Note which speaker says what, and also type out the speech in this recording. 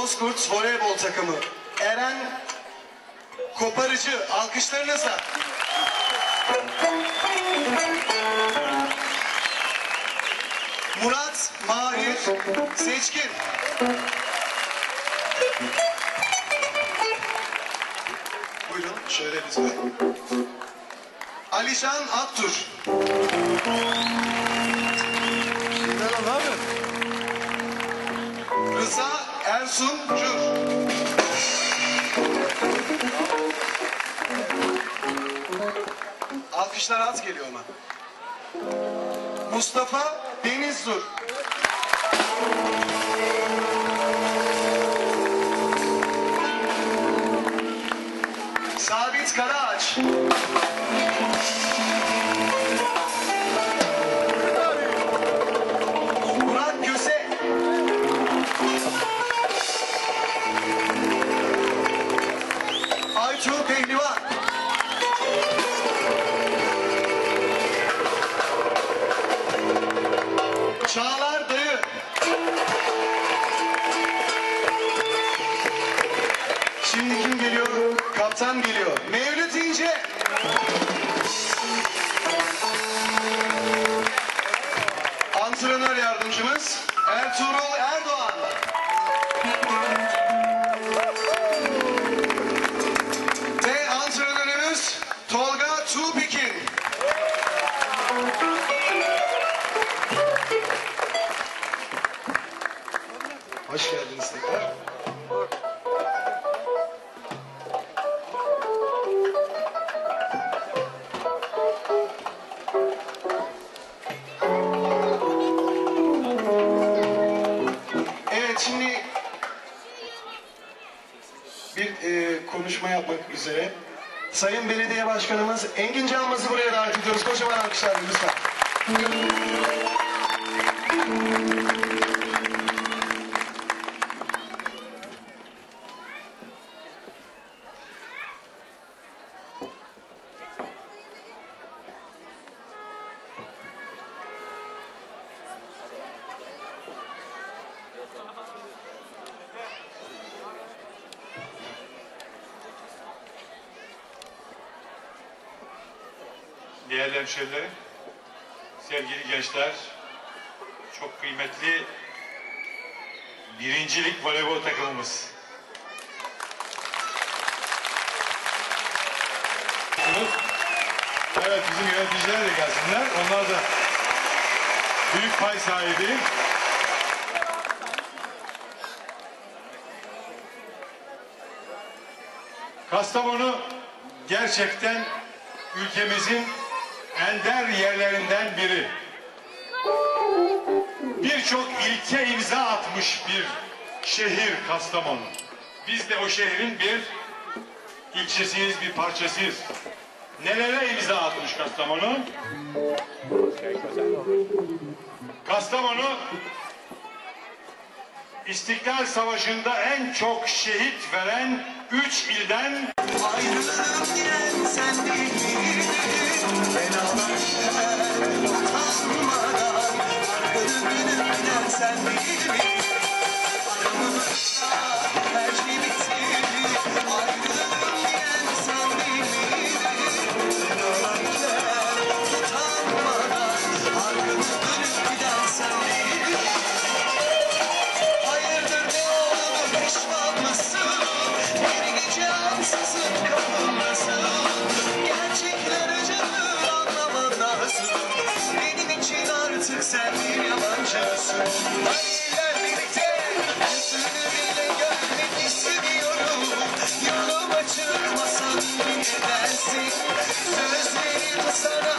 Speaker 1: Bozkurt voleybol takımı. Eren Koparıcı alkışlarınızla. Murat Mahir Seçkin. Buyurun şöyle lütfen. Alişan Aktur. Mustafa Denizdur. Sabit Karaağaç. Geliyor. Mevlüt İnce. Konuşma yapmak üzere Sayın Belediye Başkanımız Engin Canmaz'ı buraya davet ediyoruz. Kocaman alkışlar lütfen.
Speaker 2: Değerli hemşehrilerim, sevgili gençler, çok kıymetli birincilik voleybol takımımız. Evet, bizim yöneticiler de gelsinler. Onlar da büyük pay sahibi. Kastamonu gerçekten ülkemizin ender yerlerinden biri. Birçok ilke imza atmış bir şehir Kastamonu. Biz de o şehrin bir ilçesiyiz, bir parçasıyız. Nelere imza atmış Kastamonu? Kastamonu İstiklal Savaşı'nda en çok şehit veren üç ilden
Speaker 1: Ayrılığım diyen sen değil sen değil miydin? Artık sen bir yabancısın Hayırlar birlikte yüzünü bile görmek istemiyorum. Yoluma çıkmasan bile dersin. Sözlerim sana